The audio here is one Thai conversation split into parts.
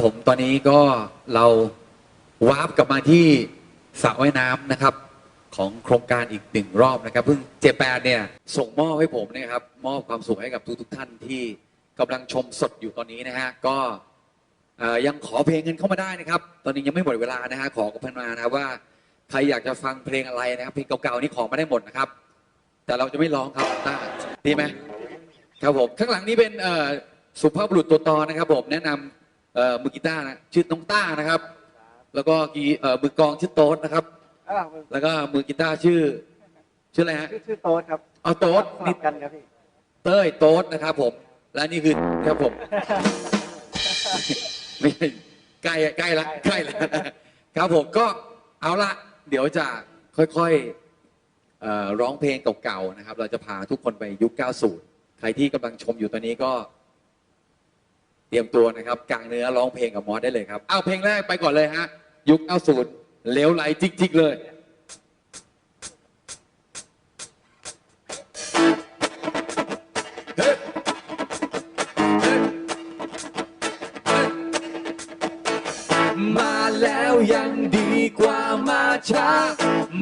ผมตอนนี้ก็เราวาร์ปกลับมาที่สระว่ายน้ำนะครับ ของโครงการอีกหนึ่งรอบนะครับเพิ่งเจแปนเนี่ยส่งมอบให้ผมนะครับ มอบความสุขให้กับทุกๆท่านที่กำลังชมสดอยู่ตอนนี้นะฮะก็ยังขอเพลงเงินเข้ามาได้นะครับ ตอนนี้ยังไม่หมดเวลานะฮะขอกับพนมานะว่าใครอยากจะฟังเพลงอะไรนะครับเพลงเก่าๆนี่ขอมาได้หมดนะครับ แต่เราจะไม่ร้องครับต้าดีไหมครับผมข้างหลังนี้เป็นสุภาพบุรุษตัวตอนะครับผมแนะนำ เอ่อมือกีตาร์นะชื่อน้องต้านะครับ แล้วก็กีเอ่อมือกลองชื่อโต๊ดนะครับอ่าแล้วก็มือกีตาร์ชื่อ ชื่ออะไรฮะชื่อชื่อโต๊ดครับเอาโต๊ดสลันี่บกันครับพี่ เต้ยโต๊ดนะครับ ผม และนี่คือครับผม ไม่ใช่ใกล้ใกล้ละใกล้ละครับผมก็เอาละเดี๋ยวจะค่อยๆเอ่อร้องเพลงเก่าๆนะครับ เราจะพาทุกคนไปยุค 90 ใครที่กำลังชมอยู่ตอนนี้ก็ เตรียมตัวนะครับกลางเนื้อร้องเพลงกับมอสได้เลยครับเอาเพลงแรกไปก่อนเลยฮะ ยุค90เลวไหลจริงๆเลยเฮ้ยเฮ้ยเฮ้ยมาแล้วยังดีกว่ามาช้า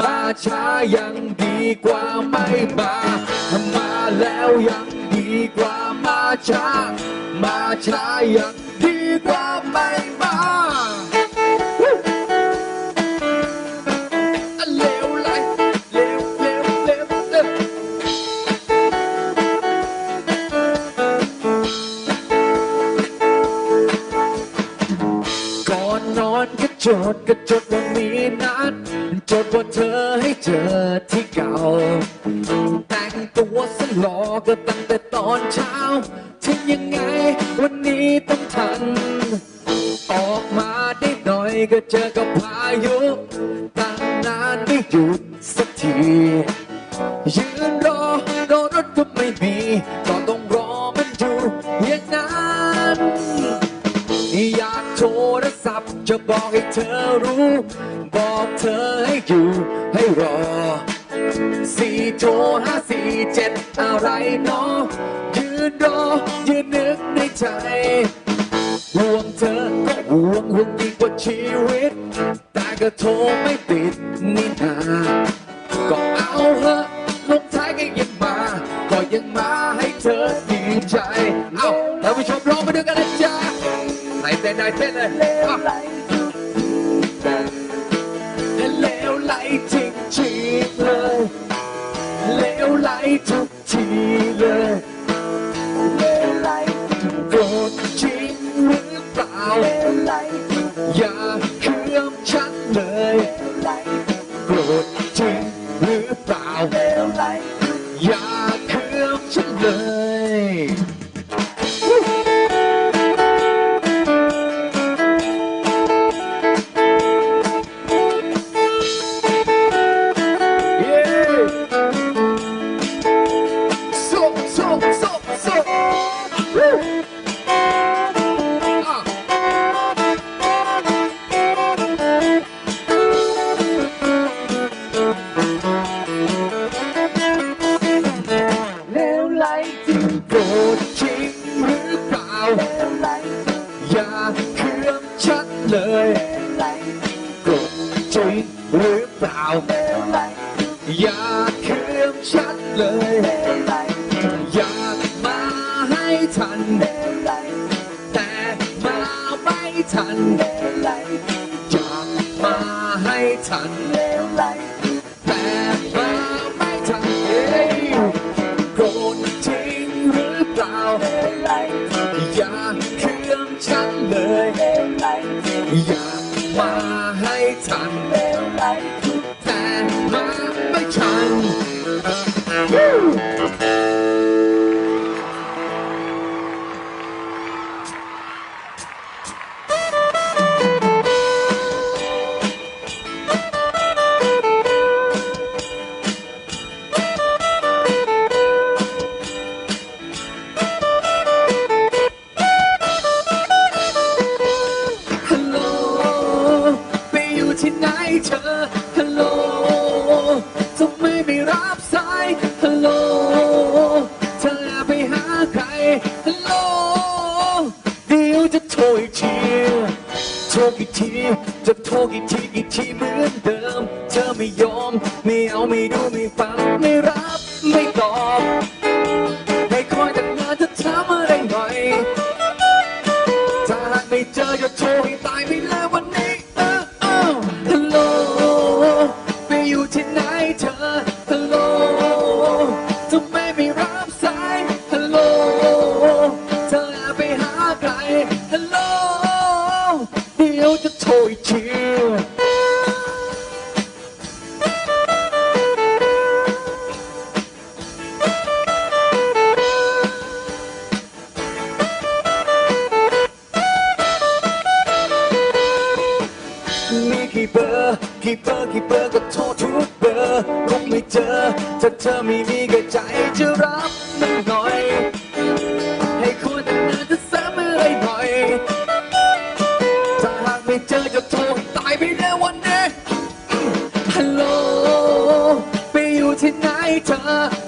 มาช้ายังดีกว่าไม่มา มาแล้วยัง ดีกว่ามาช้า มาช้ายังดีกว่าไม่มาเลวไหลเลวเลวเลวเลวก่อนนอนก็จดก็จดว่ามีนัด จดว่าเธอให้เจอที่เก่า แต่งตัวสลอก็ตั้งแต่ตอนเช้าถึงยังไงวันนี้ต้องทัน ออกมาได้หน่อยก็เจอกับพายุตั้งนานไม่หยุดสักทียืนรอรอรถก็ไม่มีก็ต้องรอมันอยู่อย่างนั้นอยากโทรศัพท์จะบอกให้เธอรู้ บอกเธอให้อยู่ให้รอสี่โทรห้า เจ็ดอะไรเนาะยืนรอยืนนึกในใจห่วงเธอก็ห่วงห่วงยิ่งกว่าชีวิต แต่ก็โทรไม่ติดนี่นา ทุกทีเลยเลวไหลโกรธจริงหรือเปล่าเลวไลอย่าเคื่อนฉันเลย อยากมาให้ทัน ฮั ที่ไ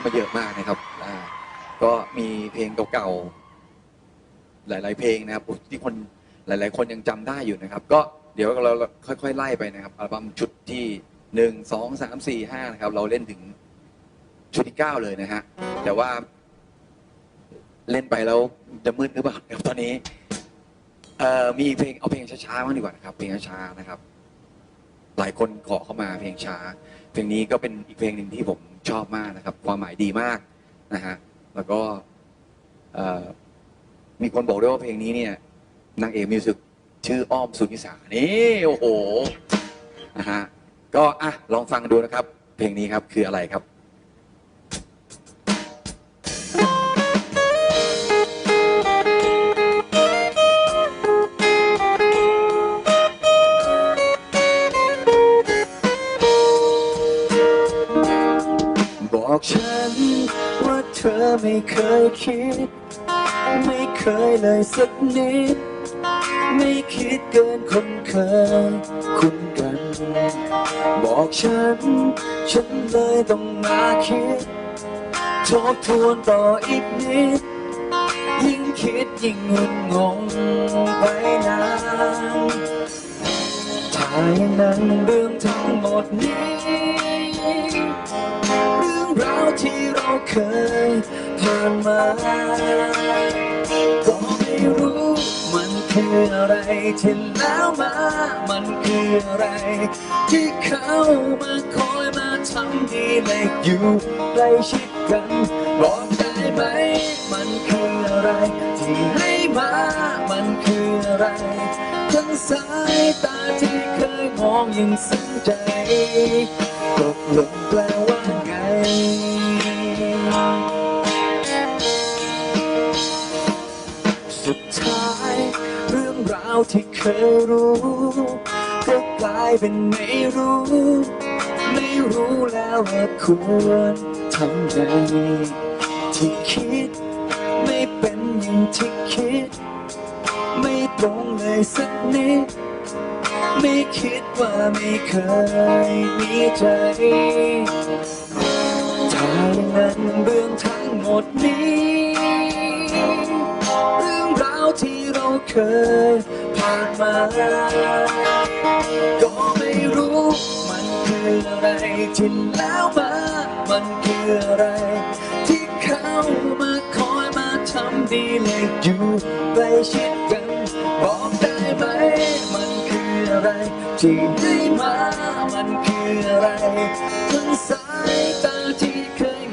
ามาเยอะมากนะครับอ่าก็มีเพลงเก่าๆหลาย ๆ เพลงนะครับที่คนหลาย ๆ คนยังจำได้อยู่นะครับ ก็เดี๋ยวเราค่อย ๆ ไล่ไปนะครับอัลบั้มชุดที่หนึ่งสองสามสี่ห้านะครับเราเล่นถึงชุดที่เก้าเลยนะฮะแต่ว่า เล่นไปแล้วจะมืดหรือเปล่าครับตอนนี้เอ่อมีเพลงเอาเพลงช้าๆบ้างดีกว่านะครับเพลงช้าๆนะครับ หลายคนขอเข้ามาเพลงช้า เพลงนี้ก็เป็นอีกเพลงหนึ่งที่ผม ชอบมากนะครับ ความหมายดีมากนะฮะแล้วก็มีคนบอกด้วยว่าเพลงนี้เนี่ยนางเอกมิวสิกชื่ออ้อมสุนิสานี่โอ้โหนะฮะก็อะลองฟังดูนะครับ เพลงนี้ครับคืออะไรครับ บอกฉัน ว่าเธอไม่เคยคิด ไม่เคยเลยสักนิด ไม่คิดเกินคนเคยคุ้นกัน บอกฉัน ฉันเลยต้องมาคิดทบทวนต่ออีกนิด ยิ่งคิดยิ่งงุนงงไปนานถ้าอย่างนั้นเรื่องทั้งหมดนี้ รื่องราวที่เราเคยผ่านมาก็ไม่รู้มันคืออะไรที่แล้วมา มันคืออะไร ที่เขามาคอยมาทำดีเลยอยู่ใกล้ชิดกันบอกได้ไหม มันคืออะไร ที่ให้มา มันคืออะไร ทั้งสายตาที่เคยมองยังซึ้งใจตกลงแปลว่า สุดท้ายเรื่องราวที่เคยรู้ ก็กลายเป็นไม่รู้ ไม่รู้แล้วว่าควรทำไงที่คิด ไม่เป็นอย่างที่คิด ไม่ตรงเลยสักนิดไม่คิดว่าไม่เคยมีใจ ถ้าอย่างนั้นเรื่องทั้งหมดนี้ เรื่องราวที่เราเคยผ่านมา ก็ไม่รู้มันคืออะไรที่แล้วมา มันคืออะไร ที่เข้ามาคอยมาทำดีเลยอยู่ใกล้ชิดกันบอกได้ไหม มันคืออะไร ที่ให้มา มันคืออะไรทั้งส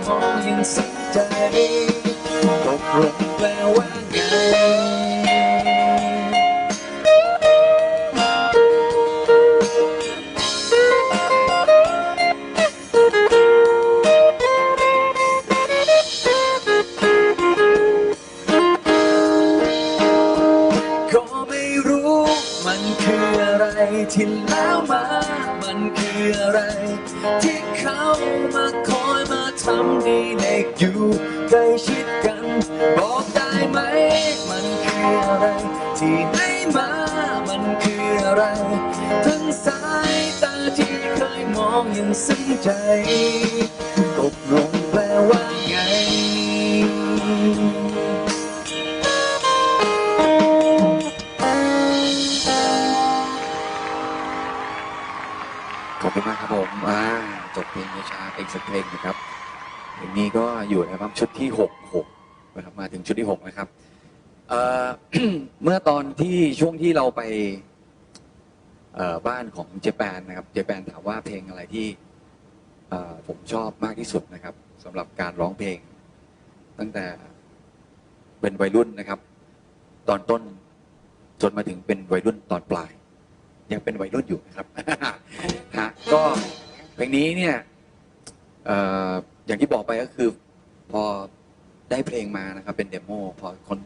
มองยังสักใจตกลงแปลว่าไง ยังซึ้งใจตกลงแปลว่าไง ขอบคุณมากครับผมอ่าจบเพลงช้าอีกสักเพลงนะครับเพลงนี้ก็อยู่ในอัลบั้มชุดที่หกหกนะครับมาถึงชุดที่หกนะครับเอ่อ เมื่อตอนที่ช่วงที่เราไป บ้านของเจแปนนะครับเจแปนถามว่าเพลงอะไรที่ผมชอบมากที่สุดนะครับสำหรับการร้องเพลง ตั้งแต่เป็นวัยรุ่นนะครับ ตอนต้นจนมาถึงเป็นวัยรุ่นตอนปลาย ยังเป็นวัยรุ่นอยู่นะครับฮะก็เพลงนี้เนี่ยเอ่ออย่างที่บอกไปก็คือพอได้เพลงมานะครับ เป็นเดโมพอคน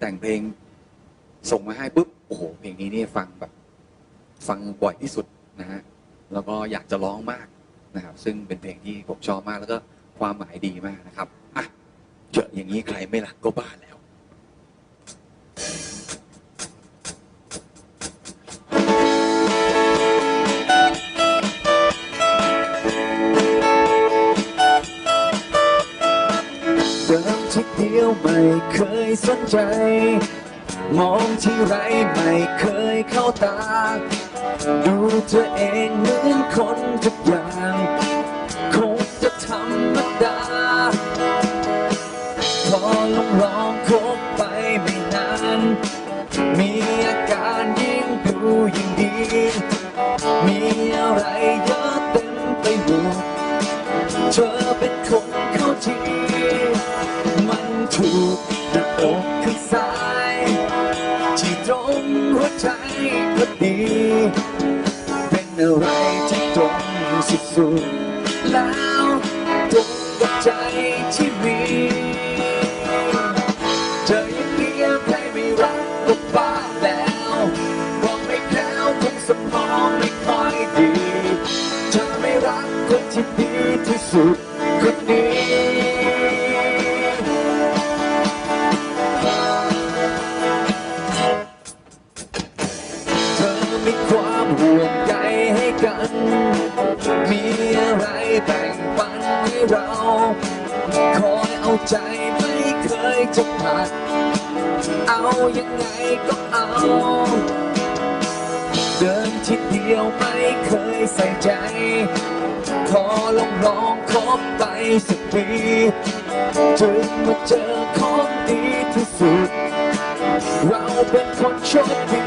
แต่งเพลงส่งมาให้ปุ๊บโอ้โหเพลงนี้นี่ฟังแบบ ฟังบ่อยที่สุดนะฮะแล้วก็อยากจะร้องมากนะครับ ซึ่งเป็นเพลงที่ผมชอบมากแล้วก็ความหมายดีมากนะครับอะเจออย่างนี้ใครไม่รักก็บ้าแล้วเดิมทีเดียวไม่เคยสนใจ มองที่ไรไม่เคยเข้าตา ดูตัวเองเหมือนคนทุกอย่างคงจะธรรมดาพอลองลองคบไปไม่นานมีอาการยิ่งดูยิ่งดี มีอะไรเยอะเต็มไปหมดเธอเป็นคนเข้าที มันถูกหน้าอกข้างซ้าย ใจพอดี เป็นอะไรที่ตรงสุดๆแล้วตรงกับใจที่มี ใจไม่เคยจะขาดเอายังไงก็เอา เดินทีเดียวไม่เคยใส่ใจ ขอลองลองคบไปสักปีจึงมาเจอของดีที่สุด เราเป็นคนโชคดี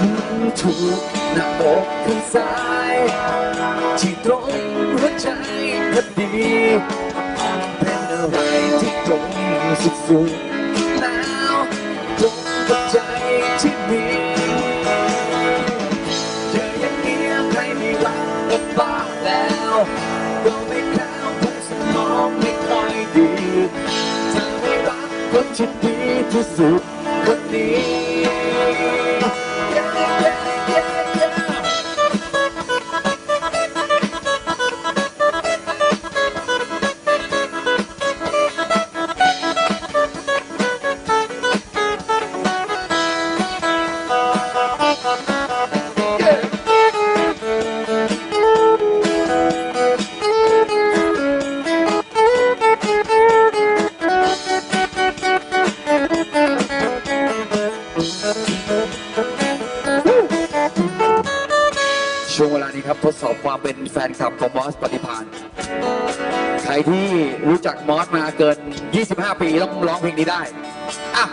มันถูกหน้าอกข้างซ้าย ที่ตรงหัวใจพอดี ที่ตรงสุดๆแล้วตรงกับใจที่มีเธอยังเงียบใครไม่รักก็บ้าแล้วก็ไม่แคล้วคงสมองไม่ค่อยดีเธอไม่รักคนที่ดีที่สุดคนนี้ ความเป็นแฟนคลับของมอสปฏิพานใครที่รู้จักมอสมาเกิน 25 ปีต้องร้องเพลงนี้ได้อะ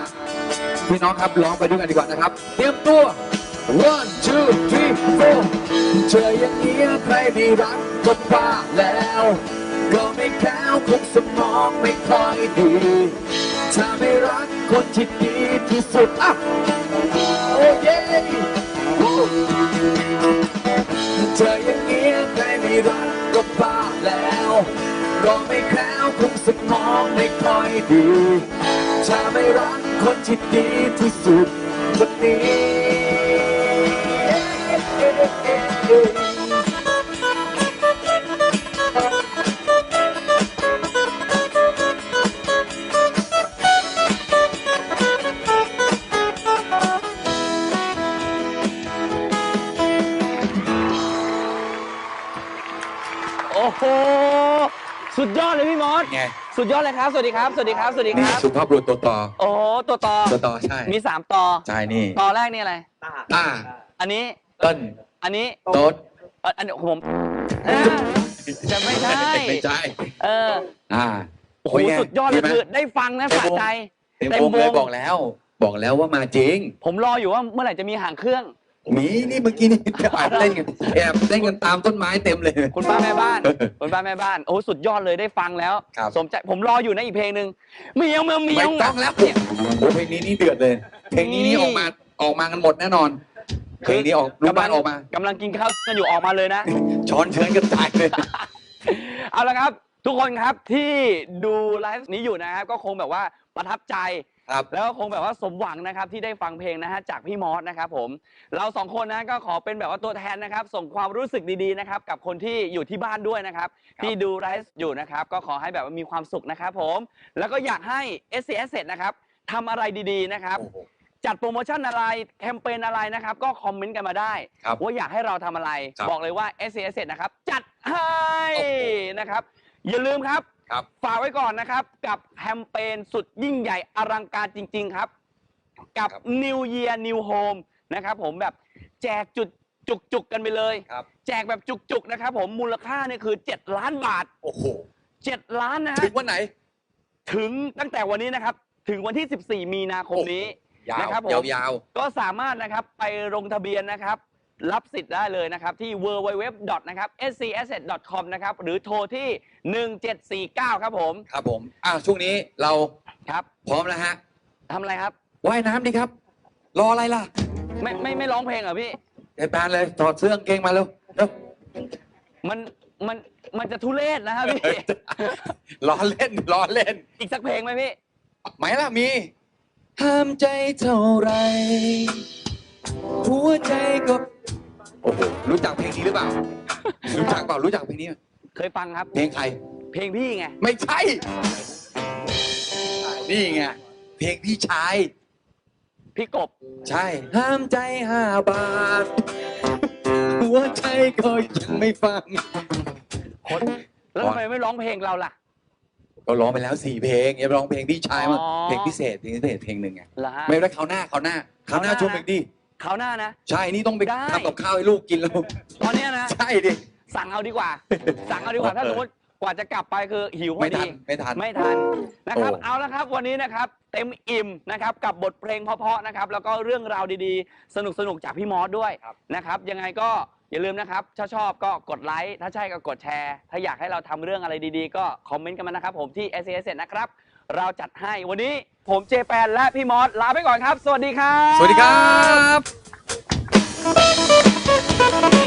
พี่น้องครับร้องไปด้วยกันดีกว่านะครับ เตรียมตัว one two three four เจออย่างนี้ใครไม่รักก็บ้าแล้ว ก็ไม่แคล้วคงสมองไม่ค่อยดี ถ้าไม่รักคนที่ดีที่สุดอะโอ้เย่วู้เรไม่รักก็บ้าแล้วก็ไม่แคล้วคงสมองไม่ค่อยดีถ้าไม่รักคนที่ดีที่สุดคนนี้ ดเลยพี่มอสไงสุดยอดเลยครับสวัสดีครับสวัสดีครับสวัสดีคนี่รับสุภาพบุรุษตัวต่อโอ้โหตัวต่อตัวต่อใช่มีสามต่อใช่นี่ต่อแรกนี่อะไร ต้าอันนี้เต้นอันนี้โต๊ดเอ่ออันนี้ผมเอ้ยจะไม่ใช่ไม่ใช่เอออ่าโอ้โหเป็นไงสุดยอดเลยไหม คือได้ฟังนะสะใจ เต็มเต็มวงเลยวงบอกแล้ว บอกแล้วว่ามาจริง ผมรออยู่ว่าเมื่อไหร่จะมีหางเครื่อง มีนี่เมื่อกี้นี่แอบเล่นกันแอบเล่นกันตามต้นไม้เต็มเลย คุณป้าแม่บ้าน คุณป้าแม่บ้าน โอ้สุดยอดเลยได้ฟังแล้ว ครับ สมใจผมรออยู่นะอีกเพลงหนึ่งเมียวเมียวเมีไม่ยวต้องแล้วเนี่ยโอ้เพลงนี้นี่เดือดเลย เพลงนี้นี่ออกมาออกมากันหมดแน่นอน เพลงนี้ออกรูปบ้านออกมา กำลังกินข้าวกันอยู่ออกมาเลยนะ ช้อนเชิญกันตายเลย เอาละครับ ทุกคนครับที่ดูไลฟ์นี้อยู่นะครับ ก็คงแบบว่าประทับใจ ครับ แล้วก็คงแบบว่าสมหวังนะครับที่ได้ฟังเพลงนะฮะจากพี่มอสนะครับผม เราสองคนนะก็ขอเป็นแบบว่าตัวแทนนะครับ ส่งความรู้สึกดีๆนะครับกับคนที่อยู่ที่บ้านด้วยนะครับครับที่ดูไลฟ์อยู่นะครับ ก็ขอให้แบบว่ามีความสุขนะครับผม แล้วก็อยากให้ s c s นะครับทำอะไรดีๆนะครับโอ้โหจัดโปรโมชั่นอะไรแคมเปญอะไรนะครับ ก็คอมเมนต์กันมาได้ ครับว่าอยากให้เราทำอะไร ครับ บอกเลยว่า s c s นะครับจัดให้โอ้โหนะครับ อย่าลืมครับ ครับ ฝากไว้ก่อนนะครับ กับแคมเปญสุดยิ่งใหญ่อลังการจริง ๆครับ กับ ครับ New Year New Home นะครับผมแบบแจกจุดจุกๆกันไปเลย ครับ แจกแบบจุกๆนะครับผมมูลค่าเนี่ยคือ 7 ล้านบาท โอ้โห7 ล้านนะฮะ ถึงวันไหนถึงตั้งแต่วันนี้นะครับ ถึงวันที่ 14 มีนาคมนี้ ยาวนะครับผม ยาว ก็สามารถนะครับไปลงทะเบียนนะครับ รับสิทธิ์ได้เลยนะครับ ที่ www. นะครับ scasset.com นะครับ หรือโทรที่ 1749 ครับผมๆครับผมอะช่วงนี้เราครับพร้อมแล้วฮะทำอะไรครับ ว่ายน้ำดีครับ รออะไรล่ะไม่ไม่ไม่ร้องเพลงเหรอพี่ เดบานเลยถอดเสื้อกางเกงมาเร็วเร็ว มันมันมันจะทุเรศนะครับพี่ ล้อเล่นล้อเล่น อีกสักเพลงไหมพี่ ไหมล่ะมีห้ามใจเท่าไร หัวใจก็โอ้โหรู้จักเพลงนี้หรือเปล่า รู้จักเปล่ารู้จักเพลงนี้ไหมเคยฟังครับ เพลงใคร เพลงพี่ไง ไม่ใช่ นี่ไง เพลงพี่ชาย พี่กบ ใช่ ห้ามใจห้าบาท หัวใจก็ยังไม่ฟัง คนแล้วทำไมไม่ร้องเพลงเราล่ะ ก็ร้องไปแล้วสี่เพลงอย่าไปร้องเพลงพี่ชายมาอ๋อ เพลงพิเศษเพลงพิเศษเพลงหนึ่งไง เหรอฮะ ไม่เป็นได้คราวหน้าคราวหน้าคราวหน้าคราวหน้าชวนเพลงดิ คราวหน้านะ ใช่ นี่ต้องไปได้ ทำกับข้าวให้ลูกกินแล้ว ตอนเนี้ยนะ ใช่ดิ สั่งเอาดีกว่า สั่งเอาดีกว่า ถ้าสมมติกว่าจะกลับไปคือหิวพอไม่ทัดีนไม่ทัน ไม่ทันนะครับ โอ้ เอาละครับวันนี้นะครับ เต็มอิ่มนะครับกับบทเพลงเพราะๆนะครับ แล้วก็เรื่องราวดีๆ สนุกๆจากพี่มอสด้วยนะครับ ยังไงก็อย่าลืมนะครับ ถ้าชอบก็กดไลค์ถ้าใช่ก็กดแชร์ ถ้าอยากให้เราทำเรื่องอะไรดีๆ ก็คอมเมนต์กันมานะครับ ผมที่ s อ s นะครับ เราจัดให้วันนี้ผมเจแปนและพี่มอสลาไปก่อนครับ สวัสดีครับ สวัสดีครับ